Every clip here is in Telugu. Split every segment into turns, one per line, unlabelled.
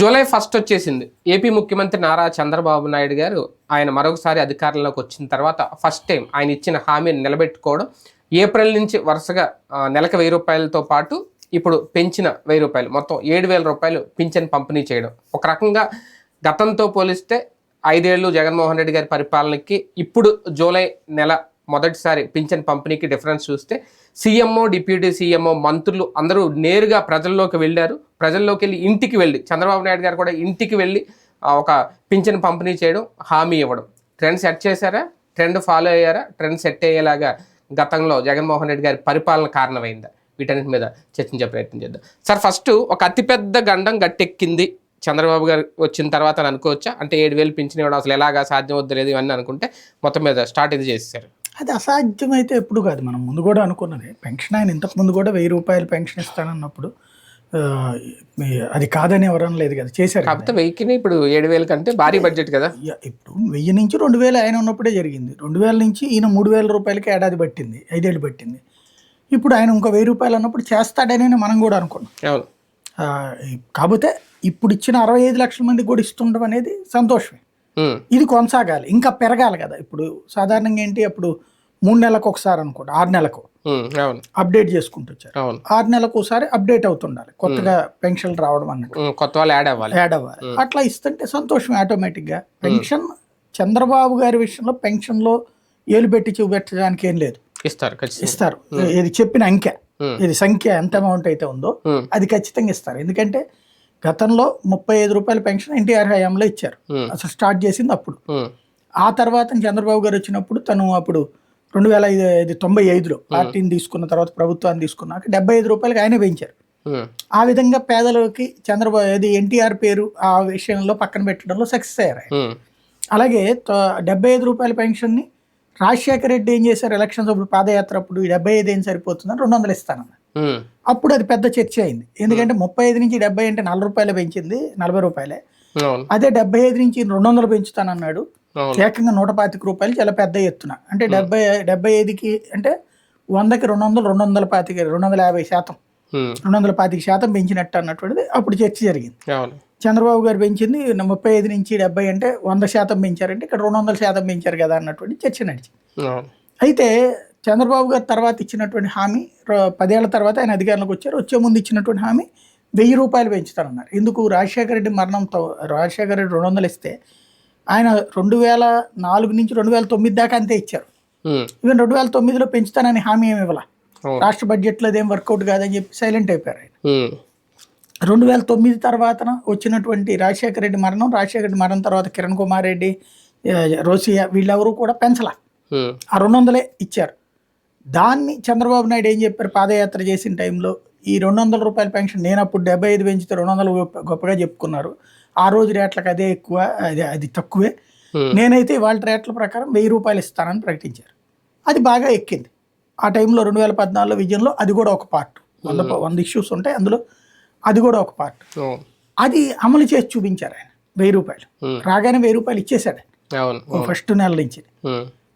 జూలై ఫస్ట్ వచ్చేసింది. ఏపీ ముఖ్యమంత్రి నారా చంద్రబాబు నాయుడు గారు ఆయన మరొకసారి అధికారంలోకి వచ్చిన తర్వాత ఫస్ట్ టైం ఆయన ఇచ్చిన హామీని నిలబెట్టుకోవడం ఏప్రిల్ నుంచి వరుసగా నెలకు వెయ్యి రూపాయలతో పాటు ఇప్పుడు పెంచిన వెయ్యి రూపాయలు మొత్తం ఏడు వేల రూపాయలు పింఛన్ పంపిణీ చేయడం. ఒక రకంగా గతంతో పోలిస్తే ఐదేళ్ళు జగన్మోహన్ రెడ్డి గారి పరిపాలనకి ఇప్పుడు జూలై నెల మొదటిసారి పింఛన్ పంపిణీకి డిఫరెన్స్ చూస్తే సీఎంఓ డిప్యూటీ సీఎంఓ మంత్రులు అందరూ నేరుగా ప్రజల్లోకి వెళ్ళారు. ప్రజల్లోకి వెళ్ళి ఇంటికి వెళ్ళి చంద్రబాబు నాయుడు గారు కూడా ఇంటికి వెళ్ళి ఒక పింఛన్ పంపిణీ చేయడం హామీ ఇవ్వడం. ట్రెండ్ సెట్ చేశారా? ట్రెండ్ ఫాలో అయ్యారా? ట్రెండ్ సెట్ అయ్యేలాగా గతంలో జగన్మోహన్ రెడ్డి గారి పరిపాలన కారణమైందా? వీటన్నిటి మీద చర్చించే ప్రయత్నం చేద్దాం. సార్ ఫస్ట్ ఒక అతిపెద్ద గండం గట్టెక్కింది చంద్రబాబు గారు వచ్చిన తర్వాత అని అనుకోవచ్చా? అంటే ఏడు వేలు పింఛన్ ఇవ్వడం అసలు ఎలాగా సాధ్యం వద్దలేదు ఇవన్నీ అనుకుంటే మొత్తం మీద స్టార్ట్ ఇది చేసేసారు.
అది అసాధ్యమైతే ఎప్పుడు కాదు. మనం ముందు కూడా అనుకున్నది. పెన్షన్ ఆయన ఇంతకు ముందు కూడా వెయ్యి రూపాయలు పెన్షన్ ఇస్తానన్నప్పుడు అది కాదని ఎవరన్నా లేదు కదా. చేశారు.
కాకపోతే వెయ్యికి ఇప్పుడు ఏడు వేల కంటే భారీ బడ్జెట్ కదా.
ఇప్పుడు వెయ్యి నుంచి రెండు వేలు ఆయన ఉన్నప్పుడే జరిగింది. రెండు వేల నుంచి ఈయన మూడు వేల రూపాయలకి ఏడాది పట్టింది. ఐదేళ్ళు పట్టింది. ఇప్పుడు ఆయన ఇంకో వెయ్యి రూపాయలు అన్నప్పుడు చేస్తాడని మనం కూడా అనుకున్నాం. కాకపోతే ఇప్పుడు ఇచ్చిన అరవై ఐదు లక్షల మందికి కూడా ఇస్తుండడం అనేది సంతోషమే. ఇది కొనసాగాలి ఇంకా పెరగాలి కదా. ఇప్పుడు సాధారణంగా ఏంటి? అప్పుడు మూడు నెలలకు ఒకసారి అనుకోండి ఆరు నెలలకు.
ఉమ్, అవును.
అప్డేట్ చేసుకుంటూ వచ్చారు. ఆరు నెలలకు ఒకసారి అప్డేట్ అవుతుండాలి కొత్తగా పెన్షన్లు రావడం అన్నట్టు.
కొత్త వాళ్ళు యాడ్ అవ్వాలి.
యాడ్ అవ్వాలి. అట్లా ఇస్తుంటే సంతోషం ఆటోమేటిక్గా. పెన్షన్ చంద్రబాబు గారి విషయంలో పెన్షన్లో ఏలు పెట్టి చూపెట్టడానికి ఏం లేదు.
ఇస్తారు
ఇస్తారు. ఇది చెప్పిన అంకె.
Hmm.
ఇది సంఖ్య ఎంత అమౌంట్ అయితే ఉందో అది ఖచ్చితంగా ఇస్తారు. ఎందుకంటే గతంలో ముప్పై ఐదు రూపాయల పెన్షన్ ఎన్టీఆర్ హయాంలో ఇచ్చారు. అసలు స్టార్ట్ చేసింది అప్పుడు. ఆ తర్వాత చంద్రబాబు గారు వచ్చినప్పుడు తను అప్పుడు రెండు వేల ఐదు తొంభై ఐదులో పార్టీని తీసుకున్న తర్వాత ప్రభుత్వాన్ని తీసుకున్నాక డెబ్బై ఐదు రూపాయలకి ఆయనే పెంచారు. ఆ విధంగా పేదలకి చంద్రబాబు ఇది ఎన్టీఆర్ పేరు ఆ విషయంలో పక్కన పెట్టడంలో సక్సెస్ అయ్యారు అలాగే డెబ్బై ఐదు రూపాయల పెన్షన్ని రాజశేఖర రెడ్డి ఏం చేశారు? ఎలక్షన్స్ అప్పుడు పాదయాత్ర అప్పుడు ఈ డెబ్బై ఐదు ఏం సరిపోతుందని రెండు వందలు ఇస్తానన్నారు. అప్పుడు అది పెద్ద చర్చ అయింది. ఎందుకంటే ముప్పై ఐదు నుంచి డెబ్బై అంటే నలభై రూపాయలు పెంచింది నలభై రూపాయలే. అదే డెబ్బై ఐదు నుంచి రెండు వందలు పెంచుతానన్నాడు ఏకంగా నూట పాతిక రూపాయలు చాలా పెద్ద ఎత్తున. అంటే డెబ్బై డెబ్బై ఐదుకి అంటే వందకి రెండు వందలు రెండు వందల పాతిక రెండు వందల యాభై శాతం.
ఉమ్,
రెండు వందల పాతిక శాతం పెంచినట్టు అన్నటువంటిది అప్పుడు చర్చ జరిగింది. చంద్రబాబు గారు పెంచింది ముప్పై ఐదు నుంచి డెబ్బై అంటే వంద శాతం పెంచారంటే ఇక్కడ రెండు వందల శాతం పెంచారు కదా అన్నటువంటి చర్చ నడిచింది. అయితే చంద్రబాబు గారు తర్వాత ఇచ్చినటువంటి హామీ పదేళ్ళ తర్వాత ఆయన అధికారంలోకి వచ్చారు. వచ్చే ముందు ఇచ్చినటువంటి హామీ వెయ్యి రూపాయలు పెంచుతారన్నారు. ఎందుకు రాజశేఖర రెడ్డి మరణంతో రాజశేఖర రెడ్డి రెండు వందలు ఇస్తే ఆయన రెండు వేల నాలుగు నుంచి రెండు వేల తొమ్మిది దాకా అంతే ఇచ్చారు. ఈవెన్ రెండు వేల తొమ్మిదిలో పెంచుతానని హామీ ఏమి ఇవ్వాల? రాష్ట్ర బడ్జెట్లో అదేం వర్కౌట్ కాదని చెప్పి సైలెంట్ అయిపోయారు ఆయన. రెండు వేల తొమ్మిది తర్వాత వచ్చినటువంటి రాజశేఖర రెడ్డి మరణం రాజశేఖర రెడ్డి మరణం తర్వాత కిరణ్ కుమార్ రెడ్డి రోసియా వీళ్ళెవరూ కూడా పెంచలా. ఆ రెండు వందలే ఇచ్చారు. దాన్ని చంద్రబాబు నాయుడు ఏం చెప్పారు? పాదయాత్ర చేసిన టైంలో ఈ రెండు వందల రూపాయల పెన్షన్ నేను అప్పుడు డెబ్బై ఐదు పెంచితే రెండు వందలు గొప్ప- గొప్పగా చెప్పుకున్నారు. ఆ రోజు రేట్లకు అదే ఎక్కువ అది అది తక్కువే. నేనైతే వాళ్ళ రేట్ల ప్రకారం వెయ్యి రూపాయలు ఇస్తానని ప్రకటించారు. అది బాగా ఎక్కింది. ఆ టైంలో రెండు వేల పద్నాలుగులో విజయంలో అది కూడా ఒక పార్ట్. వంద వంద ఇష్యూస్ ఉంటాయి అందులో అది కూడా ఒక పార్ట్. అది అమలు చేసి చూపించారు ఆయన. వెయ్యి రూపాయలు. రాగానే వెయ్యి రూపాయలు ఇచ్చేశాడు ఫస్ట్ నెల నుంచి.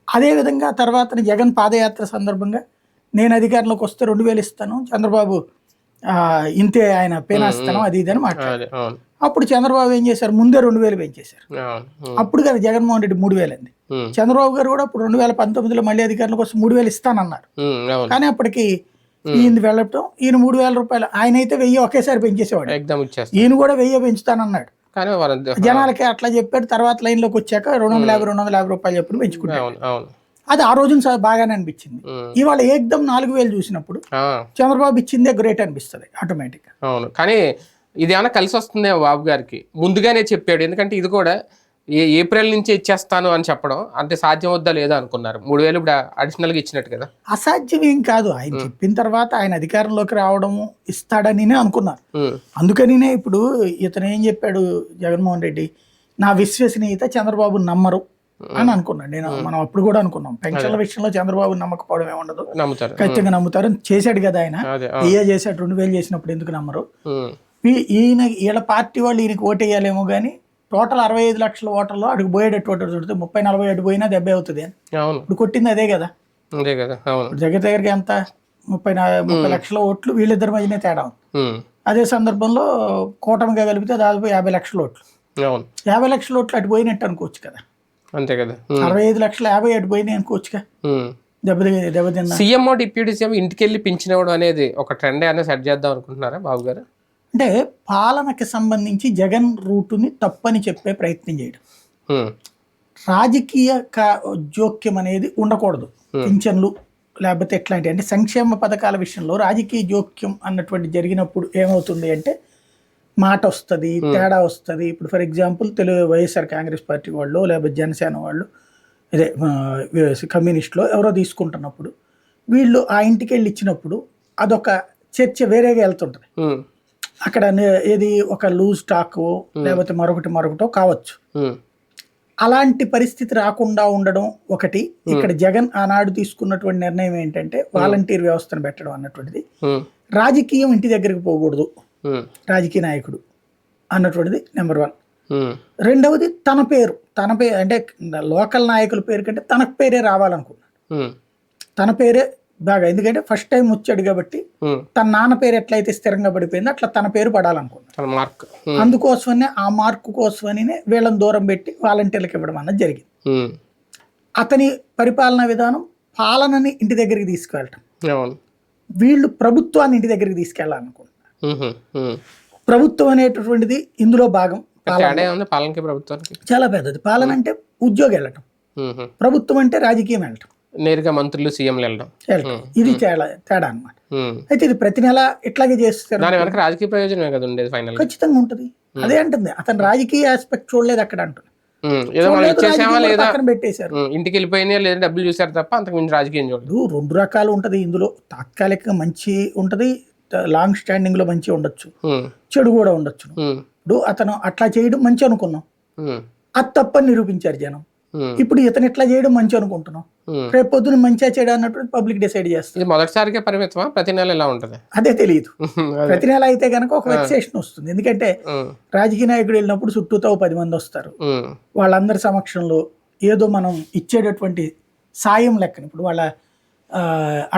అదేవిధంగా తర్వాత జగన్ పాదయాత్ర సందర్భంగా నేను అధికారంలోకి వస్తే రెండు వేలు ఇస్తాను. చంద్రబాబు ఇంతే ఆయన పేనాస్తాను అది ఇది అని మాట్లాడారు. అప్పుడు చంద్రబాబు ఏం చేశారు? ముందే రెండు వేలు పెంచేశారు. అప్పుడు కదా జగన్మోహన్ రెడ్డి మూడు వేలు అంది. చంద్రబాబు గారు కూడా అప్పుడు రెండు వేల పంతొమ్మిదిలో మళ్ళీ అధికారంలోకి వస్తే మూడు వేలు ఇస్తానన్నారు. కానీ అప్పటికి ఈయన వెళ్ళటం ఈయన మూడు వేల రూపాయలు ఆయన అయితే వెయ్యి ఒకేసారి పెంచేసేవాడు. ఈయన కూడా వెయ్యి పెంచుతానన్నాడు.
కానీ
జనాలకి అట్లా చెప్పాడు తర్వాత లైన్లోకి వచ్చాక రెండు వందల యాభై రెండు వందల యాభై రూపాయలు చెప్పి పెంచుకుంటాడు.
అవును అవును.
అది ఆ రోజున బాగానే అనిపించింది. ఇవాళ ఏకదమ్ నాలుగు వేలు చూసినప్పుడు చంద్రబాబు ఇచ్చిందే గ్రేట్ అనిపిస్తుంది ఆటోమేటిక్గా
అవును. కానీ ఇది ఏమైనా కలిసి వస్తుందే బాబు గారికి. ముందుగానే చెప్పాడు. ఎందుకంటే ఇది కూడా ఏప్రిల్ నుంచి ఇచ్చేస్తాను అని చెప్పడం అంటే సాధ్యం వద్దా లేదా అనుకున్నారు. మూడు వేలు ఇప్పుడు అడిషనల్గా ఇచ్చినట్టు కదా.
అసాధ్యం ఏం కాదు. ఆయన చెప్పిన తర్వాత ఆయన అధికారంలోకి రావడము ఇస్తాడని అనుకున్నారు. అందుకనినే ఇప్పుడు ఇతను ఏం చెప్పాడు జగన్మోహన్ రెడ్డి నా విశ్వసనీయత చంద్రబాబు నమ్మరు అని అనుకున్నాడు నేను మనం అప్పుడు కూడా అనుకున్నాం. పెన్షన్ల విషయంలో చంద్రబాబు నమ్మకపోవడం ఏముండదు. ఖచ్చితంగా నమ్ముతారు. చేశాడు కదా ఆయన. వెయ్యే చేశాడు రెండు వేలు చేసినప్పుడు ఎందుకు నమ్మరు? ఈయన వీళ్ళ పార్టీ వాళ్ళు ఈయనకి ఓటేయాలేమో కానీ టోటల్ అరవై ఐదు లక్షల ఓటర్లో అడుగు పోయేటట్టు ఓటర్ చూడితే ముప్పై నలభై ఏడు పోయినా దెబ్బే అవుతుంది. అని ఇప్పుడు కొట్టింది అదే కదా.
అదే కదా
దగ్గర ఎంత? ముప్పై ముప్పై లక్షల ఓట్లు వీళ్ళిద్దరి మధ్యనే తేడా ఉంది. అదే సందర్భంలో కూటమిగా కలిపితే దాదాపు యాభై లక్షల ఓట్లు. యాభై లక్షల ఓట్లు అటు పోయినట్టు అనుకోవచ్చు కదా.
అంతే కదా.
అరవై ఐదు లక్షల యాభై అటు పోయినాయి అనుకోవచ్చుగా. దెబ్బతి దెబ్బతిన్నా.
సీఎంఓ డిప్యూటీ సీఎం ఇంటికి వెళ్ళి పింఛనివ్వడం అనేది ఒక ట్రెండ్ అనేది సెట్ చేద్దాం అనుకుంటున్నారా బాబు గారు
అంటే పాలనకి సంబంధించి జగన్ రూటుని తప్పని చెప్పే ప్రయత్నం చేయడం. రాజకీయ జోక్యం అనేది ఉండకూడదు. పింఛన్లు లేకపోతే ఎట్లాంటి అంటే సంక్షేమ పథకాల విషయంలో రాజకీయ జోక్యం అన్నటువంటి జరిగినప్పుడు ఏమవుతుంది అంటే మాట వస్తుంది తేడా వస్తుంది. ఇప్పుడు for example Telugu YSR Congress party వాళ్ళు లేకపోతే జనసేన వాళ్ళు అదే ఆ, కమ్యూనిస్టులో ఎవరో తీసుకుంటున్నప్పుడు వీళ్ళు ఆ ఇంటికి వెళ్ళి ఇచ్చినప్పుడు అదొక చర్చ వేరేగా వెళ్తుంటుంది. అక్కడ ఏది ఒక లూజ్ టాక్ లేకపోతే మరొకటి మరొకటో కావచ్చు. అలాంటి పరిస్థితి రాకుండా ఉండడం ఒకటి. ఇక్కడ జగన్ ఆనాడు తీసుకున్నటువంటి నిర్ణయం ఏంటంటే వాలంటీర్ వ్యవస్థను పెట్టడం అన్నటువంటిది. రాజకీయం ఇంటి దగ్గరికి పోకూడదు. రాజకీయ నాయకుడు అన్నటువంటిది నెంబర్ వన్. రెండవది తన పేరు. తన పేరు అంటే లోకల్ నాయకుల పేరు కంటే తన పేరే రావాలనుకున్నాడు. తన పేరే బాగా ఎందుకంటే ఫస్ట్ టైం వచ్చాడు కాబట్టి. తన నాన్న పేరు ఎట్లయితే స్థిరంగా పడిపోయిందో అట్లా తన పేరు పడాలనుకున్నాడు.
మార్క్.
అందుకోసమనే ఆ మార్కు కోసమని వీళ్ళని దూరం పెట్టి వాలంటీర్లకు ఇవ్వడం అన్నది జరిగింది. అతని పరిపాలనా విధానం పాలనని ఇంటి దగ్గరికి తీసుకెళ్ళటం
అవును.
వీళ్ళు ప్రభుత్వాన్ని ఇంటి దగ్గరికి తీసుకెళ్ళాలనుకుంటున్నారు. ప్రభుత్వం అనేటటువంటిది ఇందులో భాగం
ప్రభుత్వానికి?
చాలా పెద్దది. పాలన అంటే ఉద్యోగం వెళ్ళటం. ప్రభుత్వం అంటే రాజకీయం వెళ్ళటం.
నేరుగా మంత్రులు సీఎంలు వెళ్ళడం.
ఇది తేడా తేడా అనమాట. అయితే ఇది ప్రతి నెల ఇట్లాగే చేస్తారు?
దాని వెనక రాజకీయ ప్రయోజనమే కదా ఉండేది ఫైనల్
ఖచ్చితంగా ఉంటుంది. అదే అంటుంది. అతను రాజకీయ ఆస్పెక్ట్ చూడలేదు అక్కడ అంటుంది.
ఏదో మనం
చూడలేదు,
ఇచ్చేసామా
రాజకీయం
లేదా?
పక్కన పెట్టేశారు.
ఉమ్, ఇంటికి వెళ్ళిపోయినా లేదా డబ్బులు చూసారు తప్ప అంతకు మించి రాజకీయం చూడదు
రెండు రకాలు ఉంటది. ఇందులో తాత్కాలికంగా మంచి ఉంటది లాంగ్ స్టాండింగ్లో మంచి ఉండొచ్చు. చెడు కూడా ఉండొచ్చు ఇప్పుడు అతను అట్లా చేయడం మంచి అనుకున్నాం. అది తప్పని నిరూపించారు జనం. ఇప్పుడు ఇతను ఇట్లా చేయడం మంచి అనుకుంటున్నాం. రేపు పొద్దున మంచిగా చెడు అన్నట్టు పబ్లిక్ డిసైడ్ చేస్తారు.
ఇది మొదటిసారికే పరిమితమా? ప్రతి నెల ఇలా ఉంటది?
అదే తెలియదు. ప్రతి నెల అయితే కనుక ఒక వెక్సేషన్ వస్తుంది. ఎందుకంటే రాజకీయ నాయకుడు వెళ్ళినప్పుడు చుట్టూతో పది మంది వస్తారు. వాళ్ళందరి సమక్షంలో ఏదో మనం ఇచ్చేటటువంటి సాయం లెక్కన ఇప్పుడు వాళ్ళ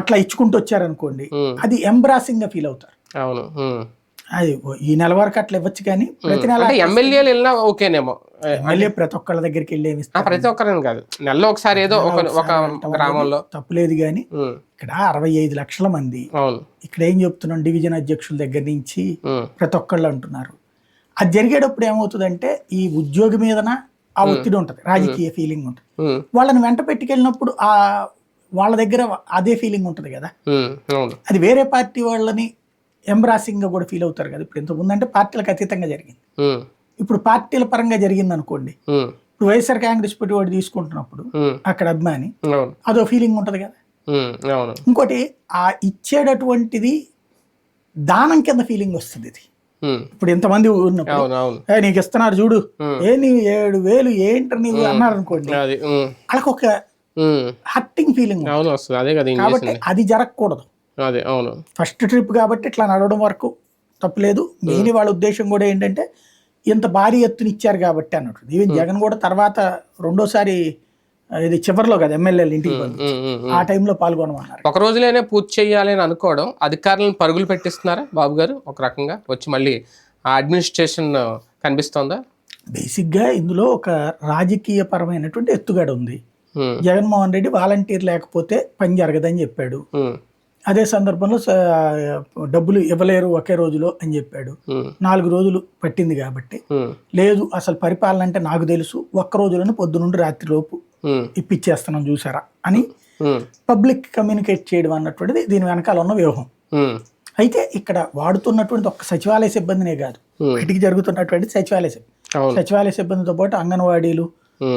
అట్లా ఇచ్చుకుంటూ వచ్చారనుకోండి అది ఎంబ్రాసింగ్గా ఫీల్ అవుతారు.
అవును.
అది ఈ నెల వరకు అట్లా ఇవ్వచ్చు కానీ ప్రతి నెల
ఎమ్మెల్యేలు వెళ్ళినా ఓకేనేమో.
మళ్ళీ ప్రతి ఒక్కళ్ళ దగ్గరికి వెళ్ళి ఏమి
ప్రతి ఒక్కరని కాదు. నెలలో ఒకసారి ఏదో ఒక ఒక గ్రామంలో.
తప్పులేదు కానీ ఇక్కడ అరవై ఐదు లక్షల మంది ఇక్కడ ఏం చెప్తున్నాం? డివిజన్ అధ్యక్షుల దగ్గర నుంచి ప్రతి ఒక్కళ్ళు అంటున్నారు. అది జరిగేటప్పుడు ఏమవుతుందంటే ఈ ఉద్యోగి మీదన ఆ ఒత్తిడి ఉంటుంది రాజకీయ ఫీలింగ్ ఉంటుంది. వాళ్ళని వెంట పెట్టుకెళ్ళినప్పుడు ఆ వాళ్ళ దగ్గర అదే ఫీలింగ్ ఉంటుంది కదా. అది వేరే పార్టీ వాళ్ళని embracing గా కూడా ఫీల్ అవుతారు కదా ఇప్పుడు ఇంతకుముందు అంటే పార్టీలకు అతీతంగా జరిగింది. ఇప్పుడు పార్టీల పరంగా జరిగింది అనుకోండి ఇప్పుడు వైఎస్ఆర్ కాంగ్రెస్ పార్టీ వాడు తీసుకుంటున్నప్పుడు అక్కడ అభిమాని అదో ఫీలింగ్ ఉంటుంది కదా. ఇంకోటి ఆ ఇచ్చేటటువంటిది దానం కింద ఫీలింగ్ వస్తుంది ఇది ఇప్పుడు ఇంతమంది ఉన్నప్పుడు
అవును అవును.
"ఏ, నీకు ఇస్తున్నారు చూడు. ఏ నీ ఏడు వేలు ఏంటి నీవు అన్నారు అనుకోండి వాళ్ళకి ఒక
ఉమ్,
హట్టింగ్ ఫీలింగ్ కాబట్టి అది జరగకూడదు.
అదే అవును.
ఫస్ట్ ట్రిప్ కాబట్టి ఇట్లా నడవడం వరకు తప్పలేదు. మెయిన్ వాళ్ళ ఉద్దేశం కూడా ఏంటంటే ఇంత భారీ ఎత్తున ఇచ్చారు కాబట్టి అన్నట్టు. ఈవెన్ జగన్ కూడా తర్వాత రెండోసారి ఇది చివరిలో కదా ఎమ్మెల్యేలు ఇంటికి. ఆ టైంలో పాల్గొనమన్నారు.
ఒక రోజులోనే పూర్తి చేయాలి అని అనుకోవడం అధికారులను పరుగులు పెట్టిస్తున్నారా బాబు గారు? ఒక రకంగా వచ్చి మళ్ళీ ఆ అడ్మినిస్ట్రేషన్ కనిపిస్తోందా?
బేసిక్గా ఇందులో ఒక రాజకీయ పరమైనటువంటి ఎత్తుగడ ఉంది. జగన్మోహన్ రెడ్డి వాలంటీర్ లేకపోతే పని జరగదని చెప్పాడు. అదే సందర్భంలో డబ్బులు ఇవ్వలేరు ఒకే రోజులో అని చెప్పాడు. నాలుగు రోజులు పట్టింది కాబట్టి. లేదు అసలు పరిపాలన అంటే నాకు తెలుసు ఒక్క రోజులోనే పొద్దు నుండి రాత్రి లోపు ఇప్పించేస్తున్నాం చూసారా అని పబ్లిక్ కమ్యూనికేట్ చేయడం అన్నటువంటిది దీని వెనకాల ఉన్న వ్యూహం. అయితే ఇక్కడ వాడుతున్నటువంటి ఒక్క సచివాలయ సిబ్బందినే కాదు. బయటికి జరుగుతున్నటువంటి సచివాలయ సిబ్బంది సచివాలయ సిబ్బందితో పాటు అంగన్వాడీలు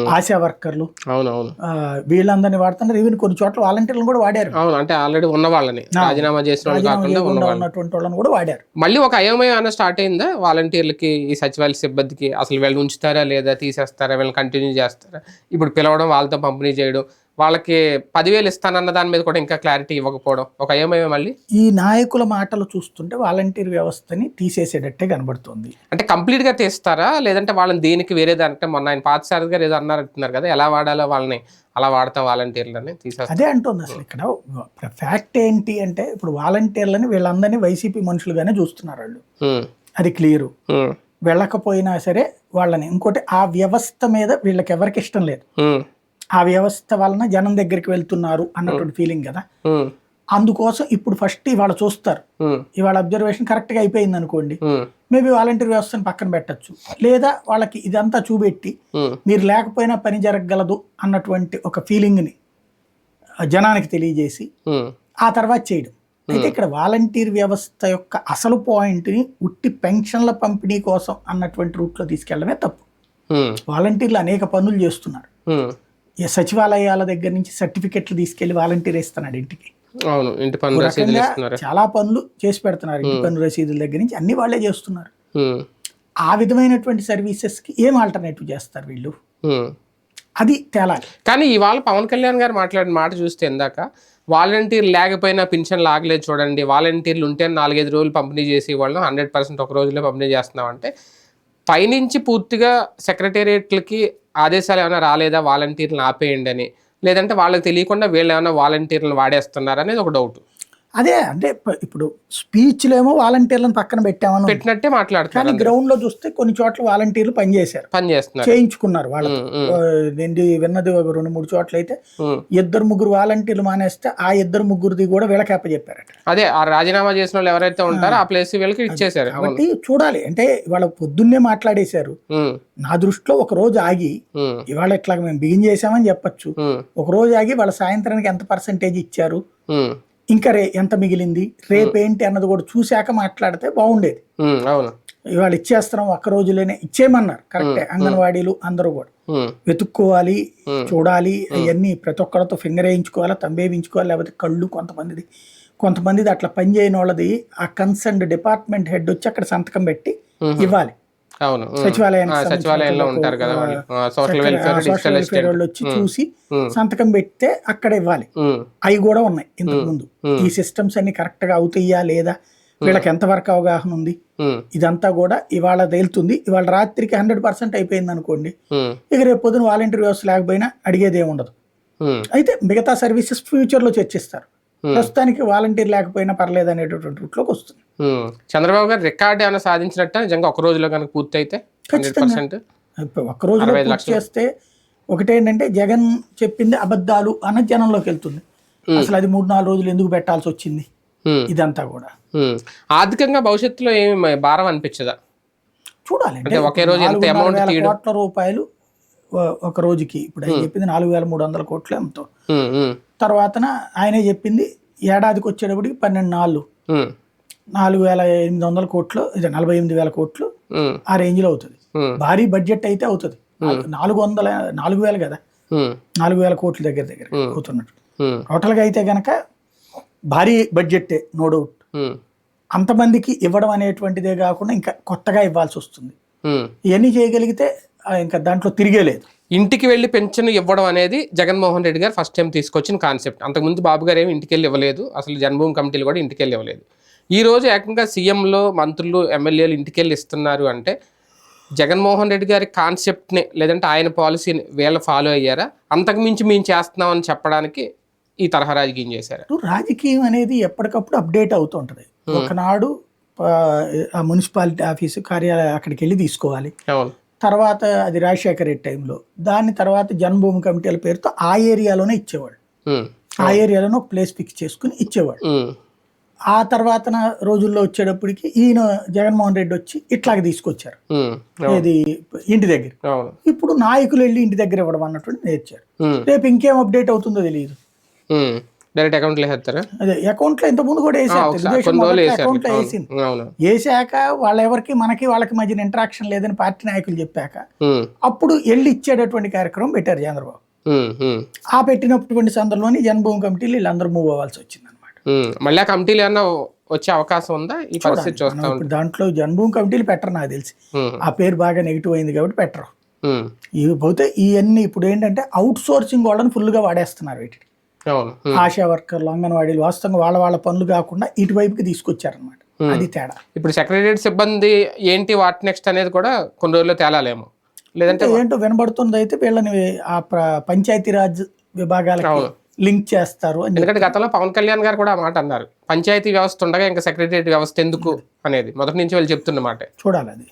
ఆశా వర్కర్లు.
అవును అవును
ఆ, వీళ్ళందరినీ వాడుతున్నారు ఈవెన్ కొన్ని చోట్ల వాలంటీర్లను కూడా వాడారు.
అవును అంటే ఆల్రెడీ ఉన్న వాళ్ళని రాజీనామా చేసిన
ఉన్నటువంటి వాళ్ళని కూడా వాడారు.
మళ్ళీ ఒక అయోమయం అన్న స్టార్ట్ అయిందా? వాలంటీర్లకి ఈ సచివాలయ సిబ్బందికి అసలు వీళ్ళు ఉంచుతారా లేదా తీసేస్తారా వీళ్ళని కంటిన్యూ చేస్తారా? ఇప్పుడు పిలవడం వాళ్ళతో పంపిణీ చేయడం వాళ్ళకి పదివేలు ఇస్తానన్న దాని మీద కూడా ఇంకా క్లారిటీ ఇవ్వకపోవడం. ఒక ఏమేమి మళ్ళీ?
ఈ నాయకుల మాటలు చూస్తుంటే వాలంటీర్ వ్యవస్థని తీసేసేటట్టే కనబడుతుంది.
అంటే కంప్లీట్గా తీస్తారా? లేదంటే వాళ్ళని దేనికి వేరే దానికి మొన్న ఆయన పాతసారి గారు ఏదో అన్నారు అంటున్నారు కదా ఎలా వాడాలో వాళ్ళని అలా వాడతాం వాలంటీర్లని తీసేస్తారు
అదే అంటుంది అసలు ఇక్కడ. ఫ్యాక్ట్ ఏంటి అంటే ఇప్పుడు వాలంటీర్లని వీళ్ళందరినీ వైసీపీ మనుషులుగానే చూస్తున్నారు వాళ్ళు. అది క్లియరు. వెళ్ళకపోయినా సరే వాళ్ళని. ఇంకోటి ఆ వ్యవస్థ మీద వీళ్ళకి ఎవరికి ఇష్టం లేదు. ఆ వ్యవస్థ వలన జనం దగ్గరికి వెళ్తున్నారు అన్నటువంటి ఫీలింగ్ కదా. అందుకోసం ఇప్పుడు ఫస్ట్ ఇవాళ చూస్తారు. ఇవాళ అబ్జర్వేషన్ కరెక్ట్గా అయిపోయింది అనుకోండి. మేబీ వాలంటీర్ వ్యవస్థను పక్కన పెట్టచ్చు. లేదా వాళ్ళకి ఇదంతా చూపెట్టి మీరు లేకపోయినా పని జరగగలదు అన్నటువంటి ఒక ఫీలింగ్ని జనానికి తెలియజేసి ఆ తర్వాత చేయడం. అయితే ఇక్కడ వాలంటీర్ వ్యవస్థ యొక్క అసలు పాయింట్ని ఉట్టి పెన్షన్ల పంపిణీ కోసం అన్నటువంటి రూట్లో తీసుకెళ్ళడమే తప్పు. వాలంటీర్లు అనేక పనులు చేస్తున్నారు. సచివాలయాల దగ్గర నుంచి సర్టిఫికెట్లు తీసుకెళ్ళి వాలంటీర్ ఇస్తున్నాడు ఇంటికి.
అవును ఇంటి పన్ను రసీదులు
చాలా పనులు చేసి పెడుతున్నారు ఇంటి పన్ను రసీదుల దగ్గర నుంచి. అన్ని వాళ్ళే చేస్తున్నారు. ఆ విధమైనటువంటి సర్వీసెస్కి ఏం ఆల్టర్నేటివ్ చేస్తారు వీళ్ళు. అది తేలాలి.
కానీ ఇవాళ పవన్ కళ్యాణ్ గారు మాట్లాడిన మాట చూస్తే ఇందాక వాలంటీర్ లేకపోయినా పింఛన్ లాగలేదు చూడండి. వాలంటీర్లు ఉంటే నాలుగైదు రోజులు పంపిణీ చేసి వాళ్ళు హండ్రెడ్ పర్సెంట్ ఒక రోజులో పంపిణీ చేస్తున్నాం అంటే పైనుంచి పూర్తిగా సెక్రటేరియట్లకి ఆదేశాలు ఏమైనా రాలేదా? వాలంటీర్లను ఆపేయండి అని. లేదంటే వాళ్ళకి తెలియకుండా వీళ్ళు ఏమైనా వాలంటీర్లను వాడేస్తున్నారనేది ఒక డౌట్
అదే అంటే ఇప్పుడు స్పీచ్లేమో వాలంటీర్లను పక్కన పెట్టామని.
పెట్టినట్టే
కానీ
మాట్లాడుతున్నారు
గ్రౌండ్లో చూస్తే కొన్ని చోట్ల వాలంటీర్లు పనిచేశారు
పని చేస్తున్నారు.
చేయించుకున్నారు వాళ్ళు నేను విన్నది ఒక రెండు మూడు చోట్ల అయితే. ఇద్దరు ముగ్గురు వాలంటీర్లు మానేస్తే ఆ ఇద్దరు ముగ్గురిది కూడా వీళ్ళకి చెప్పారట.
అదే ఆ రాజీనామా చేసిన వాళ్ళు ఎవరైతే ఉంటారో ఆ. ప్లేస్ వీళ్ళకి ఇచ్చేసారు
కాబట్టి చూడాలి. అంటే వాళ్ళ పొద్దున్నే మాట్లాడేశారు. నా దృష్టిలో ఒక రోజు ఆగి ఇవాళ ఇట్లా మేము బిగిన్ చేసామని చెప్పొచ్చు. ఒక రోజు ఆగి వాళ్ళ సాయంత్రానికి ఎంత పర్సంటేజ్ ఇచ్చారు? ఇంకా రే ఎంత మిగిలింది? రేపేంటి అన్నది కూడా చూశాక మాట్లాడితే బాగుండేది.
అవును.
ఇవాళ ఇచ్చేస్తున్నాం ఒక్క రోజులోనే ఇచ్చేయమన్నారు. కరెక్టే అంగన్వాడీలు అందరూ కూడా. వెతుక్కోవాలి. చూడాలి అవన్నీ ప్రతి ఒక్కరితో ఫింగర్ వేయించుకోవాలా తంబేయించుకోవాలి లేకపోతే కళ్ళు కొంతమందిది. కొంతమందిది అట్లా పని చేయని వాళ్ళది ఆ కన్సర్న్ డిపార్ట్మెంట్ హెడ్ వచ్చి అక్కడ సంతకం పెట్టి. ఇవ్వాలి.
అవును.
సచివాలయానికి
సచివాలయంలో ఉంటారు కదా సోషల్ వెల్ఫేర్ డిజిటల్
వాళ్ళు వచ్చి చూసి సంతకం పెడితే అక్కడ ఇవ్వాలి. అవి కూడా ఉన్నాయి ఇంతకు ముందు. ఈ సిస్టమ్స్ అన్ని కరెక్ట్గా అవుతాయా లేదా? వీళ్ళకి ఎంతవరకు అవగాహన ఉంది? ఇదంతా కూడా ఇవాళ తేలుతుంది. ఇవాళ రాత్రికి హండ్రెడ్ పర్సెంట్ అయిపోయింది అనుకోండి ఇక రేపు పొద్దున వాలంటీర్ వ్యవస్థ లేకపోయినా అడిగేది ఏమి ఉండదు అయితే మిగతా సర్వీసెస్ ఫ్యూచర్లో చర్చిస్తారు.
Hmm.
ప్రస్తుతానికి వాలంటీర్ లేకపోయినా పర్లేదు అనేటటువంటి రూట్లోకి వస్తుంది.
ఉమ్. చంద్రబాబు గారు రికార్డ్ ఏమైనా సాధించినట్ట? నిజంగా ఒక రోజులో కనుక పూర్తి అయితే
ఒక్క రోజులో పూర్తి. చేస్తే ఒకటేంటంటే జగన్ చెప్పింది అబద్ధాలు అన్న జనంలోకి వెళ్తుంది. అసలు అది మూడు నాలుగు రోజులు ఎందుకు పెట్టాల్సి వచ్చింది? ఇదంతా కూడా.
ఆర్థికంగా భవిష్యత్తులో ఏమి భారం అనిపించదా?
చూడాలి.
అంటే ఒకే రోజు ఎంత తీయడం?
కోట్ల రూపాయలు ఒక రోజుకి. ఇప్పుడు ఆయన చెప్పింది నాలుగు వేల మూడు వందల కోట్లు ఎంతో తర్వాతన ఆయనే చెప్పింది ఏడాదికి వచ్చేటప్పటికి పన్నెండు నాలుగు
ఉమ్,
నాలుగు వేల ఎనిమిది వందల కోట్లు ఇది నలభై ఎనిమిది వేల కోట్లు ఆ రేంజ్లో అవుతుంది.
ఉమ్,
భారీ బడ్జెట్ అయితే అవుతుంది. నాలుగు వందల నాలుగు వేలు కదా. నాలుగు వేల కోట్ల దగ్గర దగ్గర అవుతున్నట్టు టోటల్గా అయితే గనక భారీ బడ్జెట్టే నో డౌట్. అంతమందికి ఇవ్వడం అనేటువంటిదే కాకుండా ఇంకా కొత్తగా ఇవ్వాల్సి వస్తుంది. ఇవన్నీ చేయగలిగితే ఇంకా దాంట్లో తిరిగే లేదు
ఇంటికి వెళ్ళి పెన్షన్ ఇవ్వడం అనేది జగన్మోహన్ రెడ్డి గారు ఫస్ట్ టైం తీసుకొచ్చిన కాన్సెప్ట్. అంతకుముందు బాబు గారు ఏమి ఇంటికి వెళ్ళి ఇవ్వలేదు. అసలు జన్మభూమి కమిటీలు కూడా ఇంటికి వెళ్ళి ఇవ్వలేదు. ఈ రోజు ఏకంగా సీఎంలో మంత్రులు ఎమ్మెల్యేలు ఇంటికి వెళ్ళి ఇస్తున్నారు అంటే జగన్మోహన్ రెడ్డి గారి కాన్సెప్ట్ని లేదంటే ఆయన పాలసీని వీళ్ళు ఫాలో అయ్యారా? అంతకు మించి మేము చేస్తున్నామని చెప్పడానికి ఈ తరహా రాజకీయం చేశారు?
రాజకీయం అనేది ఎప్పటికప్పుడు అప్డేట్ అవుతూ ఉంటుంది. ఒకనాడు మున్సిపాలిటీ ఆఫీసు కార్యాలయం అక్కడికి వెళ్ళి తీసుకోవాలి.
అవును.
తర్వాత అది రాజశేఖర రెడ్డి టైంలో. దాని తర్వాత జన్మభూమి కమిటీల పేరుతో ఆ ఏరియాలోనే ఇచ్చేవాడు ఆ ఏరియాలోనే ఒక ప్లేస్ ఫిక్స్ చేసుకుని ఇచ్చేవాడు ఆ తర్వాత రోజుల్లో వచ్చేటప్పటికి ఈయన జగన్మోహన్ రెడ్డి వచ్చి ఇట్లాగ తీసుకొచ్చారు. ఇది ఇంటి దగ్గర. ఇప్పుడు నాయకులు వెళ్ళి ఇంటి దగ్గర ఇవ్వడం అన్నటువంటి నేర్చారు. రేపు ఇంకేం అప్డేట్ అవుతుందో తెలియదు.
డైరెక్ట్ అకౌంట్లో వేసేస్తారా?
అదే అకౌంట్లో ఇంత ముందు కూడా వేసారు వేసాక వాళ్ళ ఎవరికి మనకి వాళ్ళకి మధ్యన ఇంటరాక్షన్ లేదని పార్టీ నాయకులు చెప్పాక అప్పుడు వెళ్ళి ఇచ్చేటటువంటి కార్యక్రమం పెట్టారు చంద్రబాబు. ఆ పెట్టినటువంటి సందర్భంలోని జన్మభూమి కమిటీలు వీళ్ళందరూ మూవ్ అవ్వాల్సి వచ్చింది అనమాట
మళ్ళీ ఆ కమిటీలు ఏమన్నా వచ్చే అవకాశం ఉందా? ఈ పరిస్థితి చూస్తా
దాంట్లో జన్మభూమి కమిటీలు పెట్టరు నాకు తెలిసి. ఆ పేరు బాగా నెగిటివ్ అయింది కాబట్టి పెట్టరు. ఇవి పోతే ఇవన్నీ ఇప్పుడు ఏంటంటే అవుట్ సోర్సింగ్ వాళ్ళని ఫుల్గా వాడేస్తున్నారు
ఉమ్.
ఆశా వర్కర్లు అంగన్వాడీలు వాస్తవంగా వాళ్ళ వాళ్ళ పనులు కాకుండా ఇటువైపుకి తీసుకొచ్చారనమాట అది తేడా.
ఇప్పుడు సెక్రటరియట్ సిబ్బంది ఏంటి వాట్ నెక్స్ట్ అనేది కూడా కొన్ని రోజుల్లో తేలాలేమో. లేదంటే
ఏంటో వినబడుతుంది అయితే వీళ్ళని ఆ పంచాయతీరాజ్ విభాగాలకి. లింక్ చేస్తారు
ఎందుకంటే గతంలో పవన్ కళ్యాణ్ గారు కూడా ఆ మాట అన్నారు. పంచాయతీ వ్యవస్థ ఉండగా ఇంకా సెక్రటరియట్ వ్యవస్థ ఎందుకు అనేది. మొదటి నుంచి వాళ్ళు చెప్తున్న మాట.
చూడాలి అది.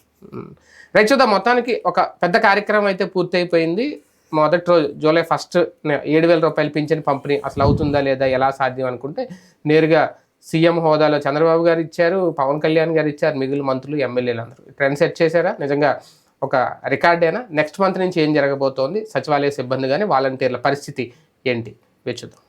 రైట్ చూద్దాం. మొత్తానికి ఒక పెద్ద కార్యక్రమం అయితే పూర్తయిపోయింది. మొదటి రోజు జూలై ఫస్ట్ ఏడు వేల రూపాయలు పింఛన్ పంపిణీ అసలు అవుతుందా లేదా ఎలా సాధ్యం అనుకుంటే నేరుగా సీఎం హోదాలో చంద్రబాబు గారు ఇచ్చారు పవన్ కళ్యాణ్ గారు ఇచ్చారు మిగిలిన మంత్రులు ఎమ్మెల్యేలు అందరూ. ట్రెండ్ సెట్ చేశారా? నిజంగా ఒక రికార్డేనా? నెక్స్ట్ మంత్ నుంచి ఏం జరగబోతోంది? సచివాలయ సిబ్బంది కానీ వాలంటీర్ల పరిస్థితి ఏంటి? వేచుద్దాం